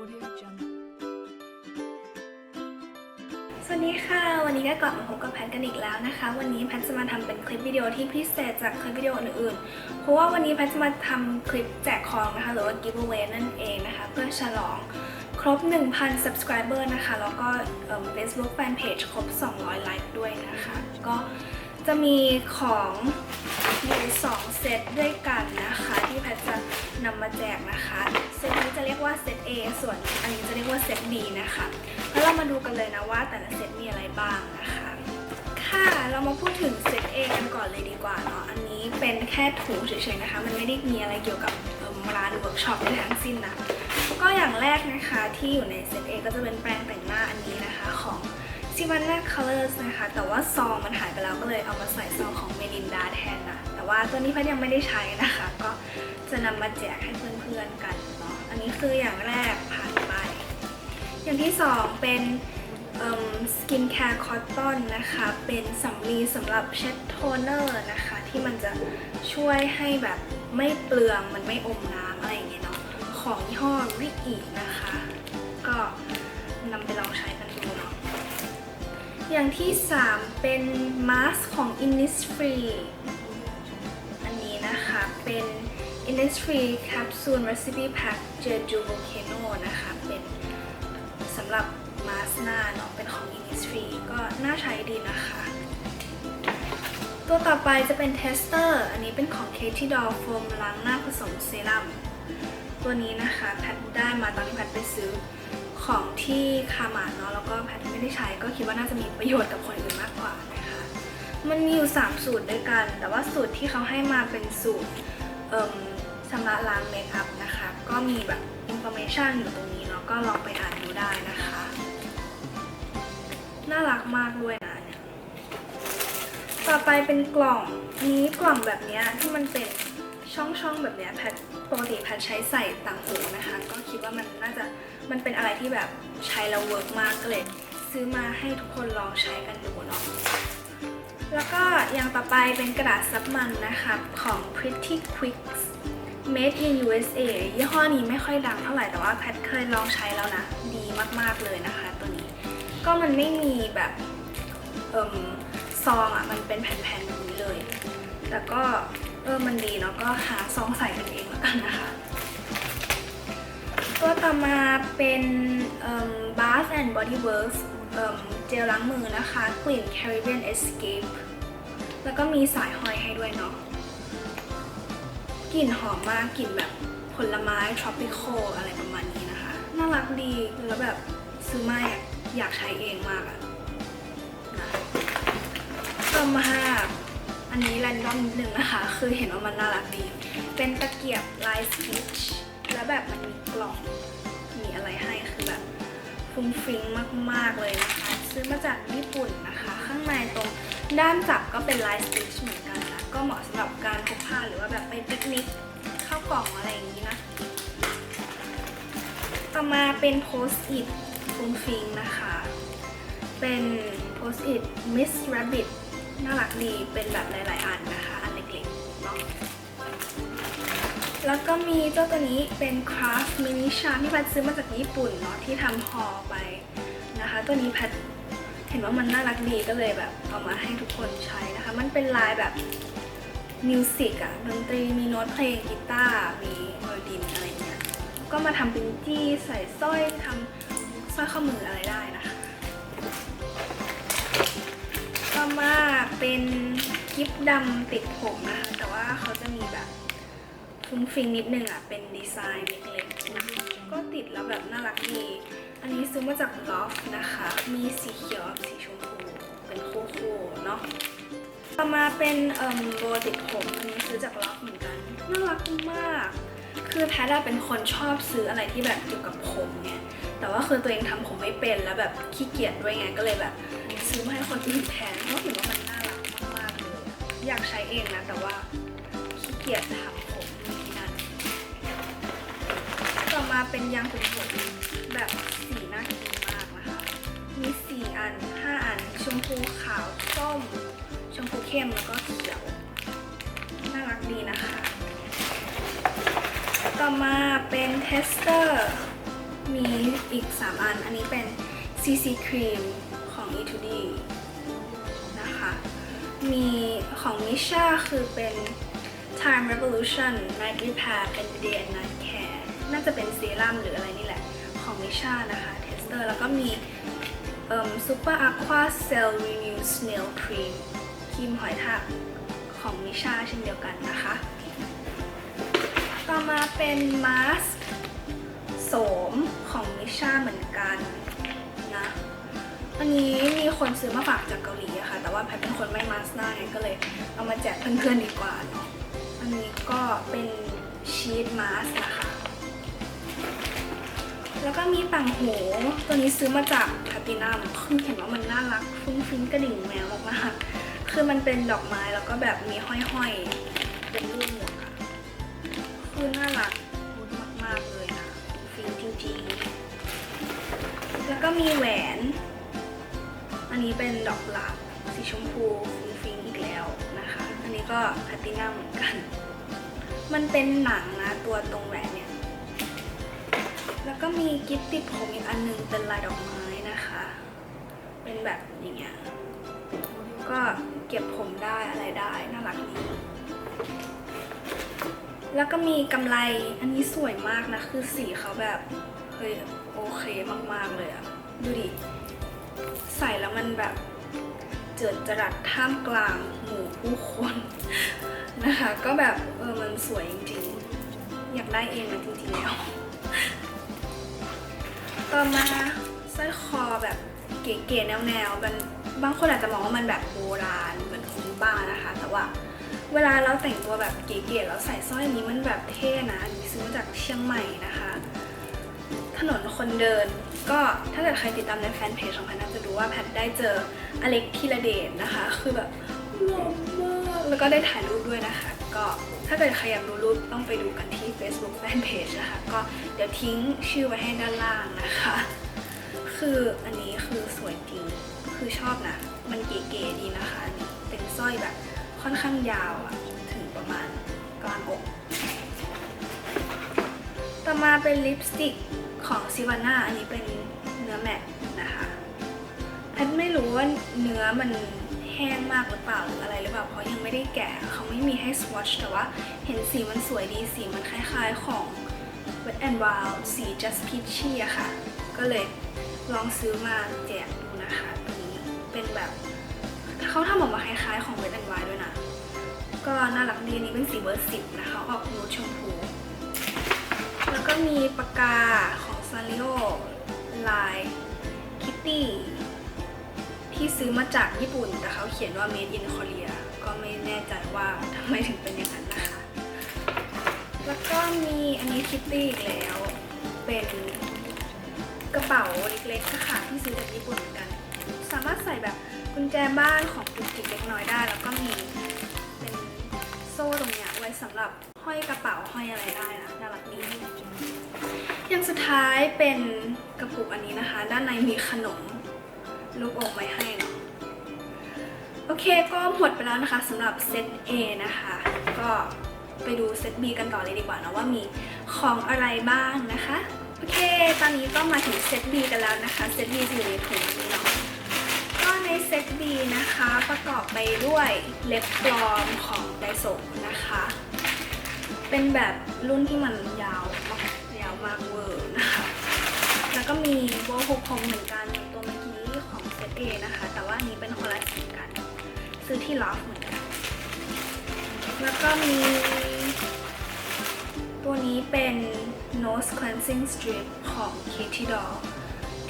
Audio Jungle. สวัสดีค่ะ วันนี้ก็กลับมาพบกับแพทกันอีกแล้วนะคะ วันนี้แพทจะมาทำเป็นคลิปวิดีโอที่พิเศษจากคลิปวิดีโออื่นๆ เพราะว่าวันนี้แพทจะมาทำคลิปแจกของนะคะ หรือว่า giveaway นั่นเองนะคะ เพื่อฉลองครบ 1,000 subscriber นะคะ แล้วก็เอิ่ม Facebook Fanpage ครบ 200 ไลค์ด้วยนะคะ ก็จะมีของอยู่2เซตด้วยกันนะคะ ที่แพทจะนำมาแจกนะคะ ว่าเซต A ส่วนอันนี้จะเรียกว่าเซต B นะคะแล้วเรามาดูกันเลยนะว่าแต่ละเซตมีอะไรบ้างนะคะ ค่ะเรามาพูดถึงเซต A กันก่อนเลยดีกว่าเนาะอันนี้เป็นแค่ถุงเฉยๆนะคะ มันไม่ได้มีอะไรเกี่ยวกับร้านเวิร์กช็อปใดทั้งสิ้นนะก็อย่างแรกนะคะที่อยู่ในเซต A ก็จะเป็นแปรงแต่งหน้าอันนี้นะคะของ s i v a n n a Colors นะคะ แต่ว่าซองมันหายไปแล้วก็เลยเอามาใส่ซองของ Melinda แทนนะ แต่ว่าตัวนี้พัดยังไม่ได้ใช้นะคะ ก็จะนำมาแจกให้เพื่อนๆกันเนาะ อันนี้คืออย่างแรกผ่านไป อย่างที่สองเป็นสกินแคร์คอตตอนนะคะ เป็นสำลีสำหรับเช็ดโทนเนอร์นะคะ ที่มันจะช่วยให้แบบไม่เปลือง มันไม่อมน้ำอะไรอย่างเงี้ยเนาะ ของยี่ห้อริอีนะคะ อย่างที่ 3 เป็นมาสก์ของ Innisfree อันนี้นะคะเป็น Innisfree Capsule Recipe Pack Jeju Volcano นะคะเป็นสำหรับมาสก์หน้าเนาะเป็นของ Innisfree ก็น่าใช้ดีนะคะ ตัวต่อไปจะเป็น Tester อันนี้เป็นของ Katie Doll โฟมล้างหน้าผสมเซรั่มตัวนี้นะคะแพทได้มาตอนที่แพทไปซื้อ ของที่คามาเนาะแล้วก็แพทไม่ได้ใช้ก็คิดว่าน่าจะมีประโยชน์กับคนอื่นมากกว่านะคะมันมีอยู่ 3 สูตรด้วยกัน แต่ว่าสูตรที่เขาให้มาเป็นสูตรชำระล้างเมคอัพนะคะ ก็มีแบบอินโฟเมชันอยู่ตรงนี้เนาะก็ลองไปอ่านดูได้นะคะ น่ารักมากด้วยนะเนี่ยต่อไปเป็นกล่องนี้กล่องแบบเนี้ยที่มันเป็นช่องๆแบบเนี้ยแพท ปกติแพทใช้ใส่ต่างหูนะคะ ก็คิดว่ามันน่าจะมันเป็นอะไรที่แบบใช้แล้วเวิร์กมากก็เลยซื้อมาให้ทุกคนลองใช้กันดูเนาะแล้วก็อย่างต่อไปเป็นกระดาษซับมันนะคะของ Pretty Quicks Made in USA ยี่ห้อนี้ไม่ค่อยดังเท่าไหร่แต่ว่าแพทเคยลองใช้แล้วนะ ดีมากๆเลยนะคะตัวนี้ ก็มันไม่มีแบบเอ่มซองอะมันเป็นแผ่นๆแบบนี้เลย แต่ก็ เออมันดีเนาะก็หาซองใส่กันเองแล้วกันนะคะตัวต่อมาเป็นเอิ่ม Bath and Body Works เอิ่มเจลล้างมือนะคะกลิ่น Caribbean Escape แล้วก็มีสายหอยให้ด้วยเนาะกลิ่นหอมมากกลิ่นแบบผลไม้ tropical อะไรประมาณนี้นะคะ น่ารักดีแล้วแบบซื้อมาอยากอยากใช้เองมากอะนะต่อมา อันนี้แรนดอมนิดนึงนะคะ คือเห็นว่ามันน่ารักดี เป็นตะเกียบลายสติชแล้วแบบมันมีกล่อง มีอะไรให้คือแบบฟุ้งฟิ้งมากๆเลยนะคะ ซื้อมาจากญี่ปุ่นนะคะ ข้างในตรงด้านจับก็เป็นลายสติชเหมือนกันนะ ก็เหมาะสำหรับการพกพาหรือว่าแบบไปปิกนิกเข้ากล่องอะไรอย่างนี้นะ ต่อมาเป็นโพสต์อิทฟุ้งฟิ้งนะคะ เป็นโพสต์อิท Miss Rabbit น่ารักดีเป็นแบบหลาย ๆ อันนะคะ อันเล็กๆเนาะแล้วก็มีเจ้าตัวนี้เป็น Craft Mini Charm ที่แพทซื้อมาจากญี่ปุ่นเนาะที่ทำห่อไปนะคะ ตัวนี้แพทเห็นว่ามันน่ารักดีก็เลยแบบเอามาให้ทุกคนใช้นะคะ มันเป็นลายแบบมิวสิกอะดนตรีมีโน้ตเพลงกีตาร์มีไวโอลินอะไรเงี้ยก็มาทำเป็นจี้ใส่สร้อยทำสร้อยข้อมืออะไรได้นะคะ ต่อมาเป็นกิฟดำติดผมนะคะ แต่ว่าเขาจะมีแบบฟุ้งฟิงนิดนึงอะ เป็นดีไซน์เล็กๆก็ติดแล้วแบบน่ารักดี อันนี้ซื้อมาจากลอฟนะคะ มีสีเขียวกับสีชมพูเป็นคู่ๆเนาะต่อมาเป็นเอ่มโบติดผมอันนี้ซื้อจากลอฟเหมือนกันน่ารักมาก คือแพทย์เป็นคนชอบซื้ออะไรที่แบบเกี่ยวกับผมไงแต่ว่าคือตัวเองทำผมไม่เป็นแล้วแบบขี้เกียจด้วยไงก็เลยแบบ ซื้อมาให้คนอื่นแทนเพราะเห็นว่ามันน่ารักมากๆเลยอยากใช้เองนะ แต่ว่าขี้เกียจทำผมนี่นั่นต่อมาเป็นยางผมผมแบบสีน่ากินมากนะคะ มี 4 อัน 5 อัน ชมพูขาวส้ม ชมพูเข้มแล้วก็เขียว น่ารักดีนะคะ ต่อมาเป็นเทสเตอร์ มีอีก 3 อัน อันนี้เป็น CC Cream นะคะ มีของ Misha คือเป็น Time Revolution Night Repair เป็น Day and Night Care น่าจะเป็นเซรั่มหรืออะไรนี่แหละ ของ Misha นะคะ Tester แล้วก็มีเอ่อ Super Aqua Cell Renew Snail Cream ครีมหอยทากของ Misha เช่นเดียวกันนะคะ ต่อมาเป็นมาสก์โสมของ Misha เหมือนกัน อันนี้มีคนซื้อมาฝากจากเกาหลีอะค่ะ แต่ว่าแพทเป็นคนไม่มาสหน้าไงก็เลยเอามาแจกเพื่อนๆดีกว่าเนาะ อันนี้ก็เป็นชีสมาสนะคะ แล้วก็มีต่างหูตัวนี้ซื้อมาจากพาตินัมคือเห็นว่ามันน่ารัก ฟุ้งฟิ้งกระดิ่งแมวมากๆคือมันเป็นดอกไม้แล้วก็แบบมีห้อยๆ เป็นรูปหมวกอะคือน่ารักมากๆเลยนะฟิ้งจริงๆ แล้วก็มีแหวน อันนี้เป็นดอกหลักสีชมพูฟุ้งฟิงอีกแล้วนะคะ อันนี้ก็แพตตินัมเหมือนกัน มันเป็นหนังนะตัวตรงแหวนเนี่ย แล้วก็มีกิฟต์ติดผมอีกอันหนึงเป็นลายดอกไม้นะคะ เป็นแบบอย่างเงี้ย ก็เก็บผมได้อะไรได้น่ารักดีแล้วก็มีกำไรอันนี้สวยมากนะ คือสีเขาแบบ เฮ้ยโอเคมาก ๆ เลยอะดูดิ แบบเจิดจรัสท่ามกลางหมู่ผู้คนนะคะ ก็แบบเออมันสวยจริงๆ อยากได้เองนะจริงๆแล้ว ต่อมาสร้อยคอแบบเก๋ๆแนวๆมันบางคนอาจจะมองว่ามันแบบโบราณเหมือนคุณป้านะคะ แต่ว่าเวลาเราแต่งตัวแบบเก๋ๆแล้วใส่สร้อยนนี้มันแบบเท่นะอันนี้ซื้อมาจากเชียงใหม่นะคะ ถนนคนเดิน ก็ถ้าเกิดใครติดตามในแฟนเพจของแพทน่าจะรู้ว่าแพทได้เจออเล็กธีระเดชนะคะ คือแบบหล่อมากแล้วก็ได้ถ่ายรูปด้วยนะคะ ก็ถ้าเกิดใครอยากดูรูปต้องไปดูกันที่ Facebook Fanpage นะคะ ก็เดี๋ยวทิ้งชื่อไว้ให้ด้านล่างนะคะ คืออันนี้คือสวยจริงคือชอบนะ มันเก๋ๆดีนะคะนนี้เป็นสร้อยแบบค่อนข้างยาวอะถึงประมาณกลางอก ต่อมาเป็นลิปสติก ของซิวาน่าอันนี้เป็นเนื้อแมตต์นะคะแพทไม่รู้ว่าเนื้อมันแห้งมากหรือเปล่าหรืออะไรหรือเปล่าเพราะยังไม่ได้แกะเขาไม่มีให้สวอชแต่ว่าเห็นสีมันสวยดีสีมันคล้ายๆของ Wet n Wild สี Just Peachy อะค่ะ ก็เลยลองซื้อมาแจกดูนะคะตัวนี้เป็นแบบเขาทำออกมาคล้ายๆของ Wet n Wild ด้วยนะ ก็น่ารักดีนี้เป็นสีเบอร์สิบนะคะออกนูชมพู แล้วก็มีปากกาข ซาริโอลายคิตตี้ที่ซื้อมาจากญี่ปุ่น แต่เขาเขียนว่า made in Korea ก็ไม่แน่ใจว่าทำไมถึงเป็นอย่างนั้นนะคะ แล้วก็มีอันนี้คิตตี้อีกแล้ว เป็นกระเป๋าเล็กๆค่ะที่ซื้อจากญี่ปุ่นเหมือนกัน สามารถใส่แบบกุญแจบ้านของจุกจิกเล็กน้อยได้ แล้วก็มีเป็นโซ่ตรงนี้ สำหรับห้อยกระเป๋าห้อยอะไรได้นะน่ารักดีอย่างสุดท้ายเป็นกระปุกอันนี้นะคะ ด้านในมีขนมลูกอมไว้ให้เนาะโอเคก็หมดไปแล้วนะคะสำหรับเซต A นะคะ ก็ไปดูเซต B กันต่อเลยดีกว่านะว่ามีของอะไรบ้างนะคะโอเค ตอนนี้ก็มาถึงเซต B กันแล้วนะคะ เซต B จะอยู่ในถุงนี้เนาะ ก็ในเซต B นะคะประกอบไปด้วยเล็บปลอมของไดโซ เป็นแบบรุ่นที่มันยาวยาวมากเวอร์นะคะแล้วก็มีโบว์หกผมเหมือนกันตัวเมื่อกี้ของเซต A นะคะ แต่ว่าอันนี้เป็นคนละสีกัน ซื้อที่ลอฟเหมือนกัน แล้วก็มี ตัวนี้เป็น nose cleansing strip ของ Katie Doll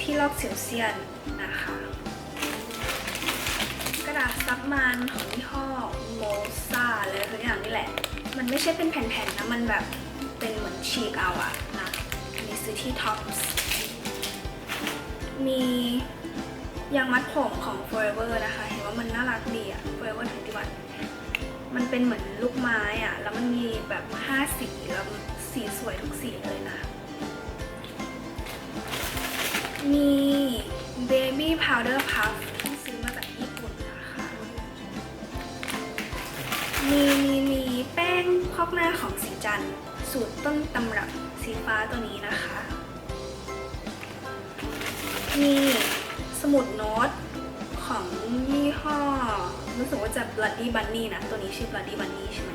ที่ลอกเสียวเซียนนะคะ กระดาษซับมันของยี่ห้อ มันไม่ใช่เป็นแผ่นๆนะ มันแบบเป็นเหมือนฉีกเอาอะนะ อันนี้ซื้อที่ท็อปส์มียางมัดผมของ Forever นะคะ เห็นว่ามันน่ารักดีอะ Forever 21มันเป็นเหมือนลูกไม้อะแล้วมันมีแบบห้าสีแล้วสีสวยทุกสีเลยนะ มี Baby Powder Puff หน้าของสีจันสูตรต้นตำรับสีฟ้าตัวนี้นะคะ มีสมุดโน้ตของยี่ห้อ รู้สึกว่าจะ Bloody Bunny นะ ตัวนี้ชื่อ Bloody Bunny ใช่ไหม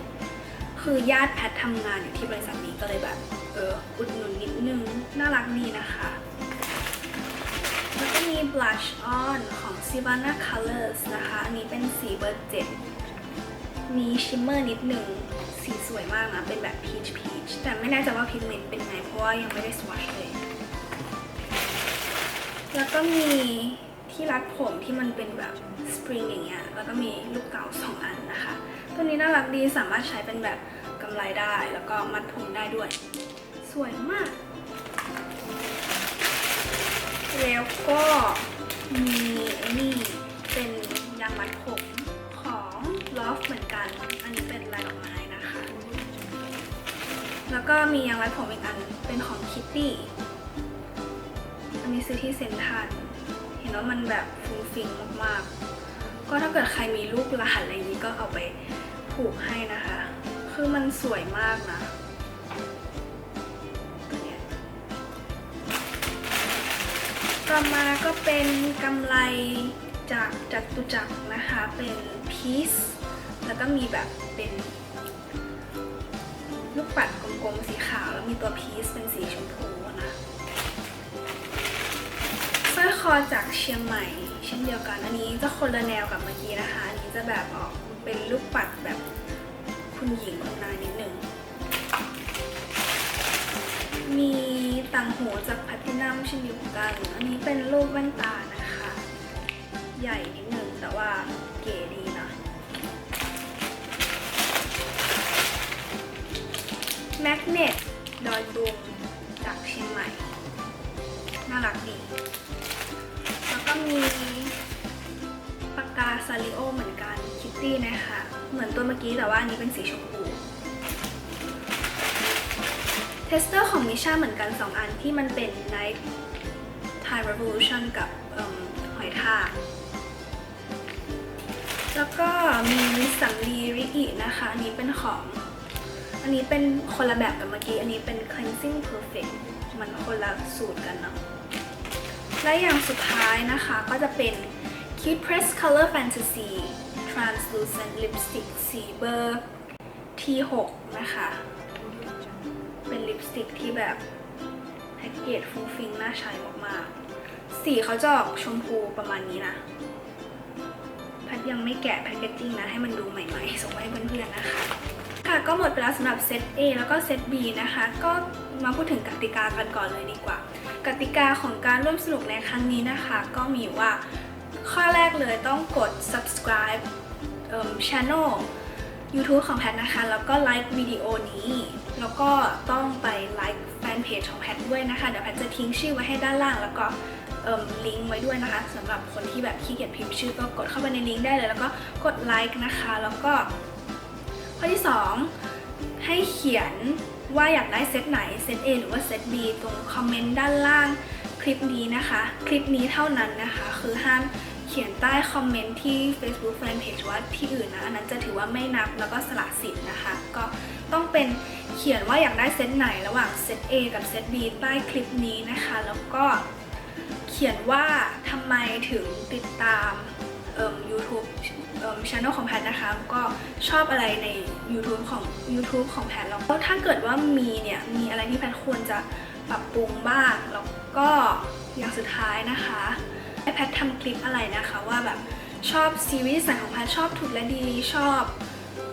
คือญาติแพททำงานอยู่ที่บริษัทนี้ก็เลยแบบ เออ อุดหนุนนิดนึง น่ารักดีนะคะ แล้วก็มี blush on ของ Sivana Colors นะคะ อันนี้เป็นสีเบอร์เจ็ดมีชิมเมอร์นิดนึง สีสวยมากนะ เป็นแบบ peach peach แต่ไม่แน่ใจว่าพิกเมนต์เป็นไง เพราะว่ายังไม่ได้ swatch เลย แล้วก็มีที่รัดผมที่มันเป็นแบบ spring อย่างเงี้ย แล้วก็มีลูกเต๋าสองอันนะคะ ตัวนี้น่ารักดีสามารถใช้เป็นแบบกำไรได้ แล้วก็มัดผมได้ด้วย สวยมาก แล้วก็มีไอ้นี่เป็นยางมัดผมของ Loft เหมือนกัน อันนี้เป็นลายดอกไม้ แล้วก็มียางมัดผมอีกอันเป็นของ Kitty อันนี้ซื้อที่เซ็นทรัลเห็นว่ามันแบบฟุ้งฟิงมากๆ ก็ถ้าเกิดใครมีลูกหลานอะไรอย่างนี้ก็เอาไปผูกให้นะคะ คือมันสวยมากนะต่อมาก็เป็นกำไรจากจัตุจักรนะคะ เป็นพีซแล้วก็มีแบบเป็น ลูกปัดกลมๆสีขาวแล้วมีตัวพีซเป็นสีชมพูนะสร้อยคอจากเชียงใหม่ เช่นเดียวกันอันนี้จะคนละแนวกับเมื่อกี้นะคะอันนี้จะแบบออกเป็นลูกปัดแบบคุณหญิงคุณนายนิดหนึ่งมีต่างหูจากแพลตินัมเช่นเดียวกันอันนี้เป็นรูปแว่นตานะคะ ใหญ่นิดหนึ่งแต่ว่าเก๋ดี แมกเนตดอยตุงจากเชียงใหม่ น่ารักดี แล้วก็มีปากกาซาริโอเหมือนกันคิตตี้นะคะ เหมือนตัวเมื่อกี้แต่ว่าอันนี้เป็นสีชมพูเทสเตอร์ของมิชาเหมือนกัน 2 อันที่มันเป็น Night Thai Revolution กับอหอยทากแล้วก็มีสังลีริอินะคะ อันนี้เป็นของ อันนี้เป็นคนละแบบกับเมื่อกี้ อันนี้เป็น cleansing perfect มันคนละสูตรกันเนาะ และอย่างสุดท้ายนะคะก็จะเป็น Cute Press Color Fantasy Translucent Lipstick สีเบอร์ T6 นะคะ เป็นลิปสติกที่แบบแพ็กเกจฟุ้งฟิงน่าใช้มากๆ สีเขาจะออกชมพูประมาณนี้นะแพทยังไม่แกะแพคเกจจิ้งนะ ให้มันดูใหม่ๆ ส่งไปให้เพื่อนๆนะคะ ค่ะก็หมดไปแล้วสำหรับเซต A แล้วก็เซต B นะคะ ก็มาพูดถึงกติกากันก่อนเลยดีกว่า กติกาของการร่วมสนุกในครั้งนี้นะคะ ก็มีว่าข้อแรกเลยต้องกด subscribe เอิ่ม channel YouTube ของแพทนะคะ แล้วก็ไลค์วิดีโอนี้ แล้วก็ต้องไปไลค์แฟนเพจของแพทด้วยนะคะ เดี๋ยวแพทจะทิ้งชื่อไว้ให้ด้านล่าง แล้วก็ลิงก์ไว้ด้วยนะคะสำหรับคนที่แบบขี้เกียจพิมพ์ชื่อก็กดเข้าไปในลิงก์ได้เลย แล้วก็กดไลค์นะคะ แล้วก็ ข้อที่ 2 ให้เขียนว่าอยากได้เซตไหน เซต A หรือว่าเซต B ตรงคอมเมนต์ด้านล่างคลิปนี้นะคะ คลิปนี้เท่านั้นนะคะ คือห้ามเขียนใต้คอมเมนต์ที่ Facebook Fanpage ว่าที่อื่นนะ อันนั้นจะถือว่าไม่นับแล้วก็สละสิทธิ์นะคะ ก็ต้องเป็นเขียนว่าอยากได้เซตไหนระหว่างเซต A กับเซต B ใต้คลิปนี้นะคะ แล้วก็เขียนว่าทำไมถึงติดตามเอ่ม YouTube เอ่อช anel ของแพทนะคะก็ชอบอะไรใน YouTube ของ YouTube ของแพทแล้วถ้าเกิดว่ามีเนี่ยมีอะไรที่แพทควรจะปรับปรุงบ้างแล้วก็อย่างสุดท้ายนะคะให้แพททำคลิปอะไรนะคะว่าแบบชอบซีรีส์ไหนของแพทชอบถูกและดีชอบ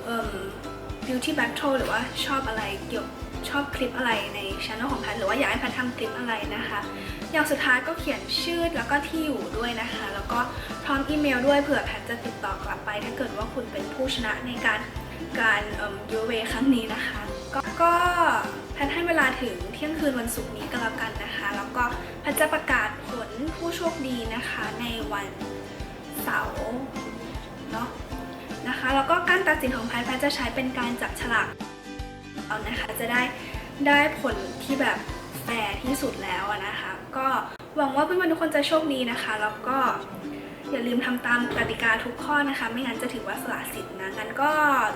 เอ่ม beauty battle หรือว่าชอบอะไรเกี่ยวชอบคลิปอะไรในช anel ของแพทหรือว่าอยากให้แพททำคลิปอะไรนะคะ อย่างสุดท้ายก็เขียนชื่อแล้วก็ที่อยู่ด้วยนะคะ แล้วก็พร้อมอีเมลด้วยเผื่อแพทจะติดต่อกลับไป ถ้าเกิดว่าคุณเป็นผู้ชนะในการการเอ่อยูเวครั้งนี้นะคะก็ก็แพทให้เวลาถึงเที่ยงคืนวันศุกร์นี้ก็แล้วกันนะคะ แล้วก็แพทจะประกาศผลผู้โชคดีนะคะในวันเสาร์เนาะนะคะแล้วก็การตัดสินของแพทแพทจะใช้เป็นการจับฉลากเอานะคะจะได้ได้ผลที่แบบ แฟร์ที่สุดแล้วนะคะ ก็หวังว่าเพื่อนๆทุกคนจะโชคดีนะคะ แล้วก็อย่าลืมทำตามกติกาทุกข้อนะคะ ไม่งั้นจะถือว่าสละสิทธิ์นะงั้นก็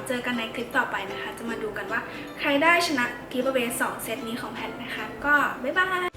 เจอกันในคลิปต่อไปนะคะ จะมาดูกันว่าใครได้ชนะกิฟต์เวสองเซตนี้ของแพทนะคะ ก็บ๊ายบาย